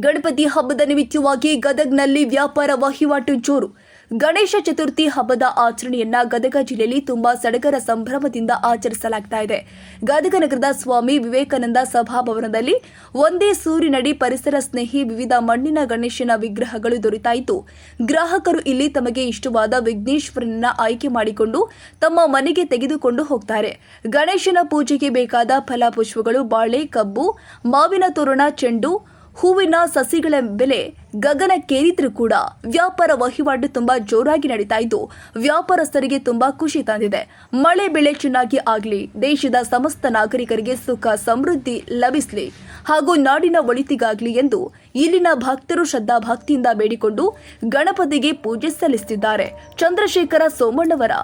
ಗಣಪತಿ ಹಬ್ಬದ ನಿಮಿತ್ತವಾಗಿ ಗದಗ್ನಲ್ಲಿ ವ್ಯಾಪಾರ ವಹಿವಾಟು ಜೋರು. ಗಣೇಶ ಚತುರ್ಥಿ ಹಬ್ಬದ ಆಚರಣೆಯನ್ನ ಗದಗ ಜಿಲ್ಲೆಯಲ್ಲಿ ತುಂಬಾ ಸಡಗರ ಸಂಭ್ರಮದಿಂದ ಆಚರಿಸಲಾಗ್ತಾ ಇದೆ. ಗದಗ ನಗರದ ಸ್ವಾಮಿ ವಿವೇಕಾನಂದ ಸಭಾಭವನದಲ್ಲಿ ಒಂದೇ ಸೂರಿನಡಿ ಪರಿಸರ ಸ್ನೇಹಿ ವಿವಿಧ ಮಣ್ಣಿನ ಗಣೇಶನ ವಿಗ್ರಹಗಳು ದೊರೆತಾಯಿತು. ಗ್ರಾಹಕರು ಇಲ್ಲಿ ತಮಗೆ ಇಷ್ಟವಾದ ವಿಘ್ನೇಶ್ವರನನ್ನ ಆಯ್ಕೆ ಮಾಡಿಕೊಂಡು ತಮ್ಮ ಮನೆಗೆ ತೆಗೆದುಕೊಂಡು ಹೋಗ್ತಾರೆ. ಗಣೇಶನ ಪೂಜೆಗೆ ಬೇಕಾದ ಫಲಪುಷ್ಪಗಳು ಬಾಳೆ, ಕಬ್ಬು, ಮಾವಿನ ತೋರಣ, ಚೆಂಡು ಹೂವಿನ ಸಸಿಗಳ ಬೆಲೆ ಗಗನಕ್ಕೇರಿದ್ರೂ ಕೂಡ ವ್ಯಾಪಾರ ವಹಿವಾಟು ತುಂಬಾ ಜೋರಾಗಿ ನಡೀತಾ ಇದ್ದು, ವ್ಯಾಪಾರಸ್ಥರಿಗೆ ತುಂಬಾ ಖುಷಿ ತಂದಿದೆ. ಮಳೆ ಬೆಳೆ ಚೆನ್ನಾಗಿ ಆಗಲಿ, ದೇಶದ ಸಮಸ್ತ ನಾಗರಿಕರಿಗೆ ಸುಖ, ಸಮೃದ್ಧಿ ಲಭಿಸಲಿ ಹಾಗೂ ನಾಡಿನ ಒಳಿತಿಗಾಗಲಿ ಎಂದು ಇಲ್ಲಿನ ಭಕ್ತರು ಶ್ರದ್ಧಾ ಭಕ್ತಿಯಿಂದ ಬೇಡಿಕೊಂಡು ಗಣಪತಿಗೆ ಪೂಜೆ ಸಲ್ಲಿಸುತ್ತಿದ್ದಾರೆ ಚಂದ್ರಶೇಖರ ಸೋಮಣ್ಣವರ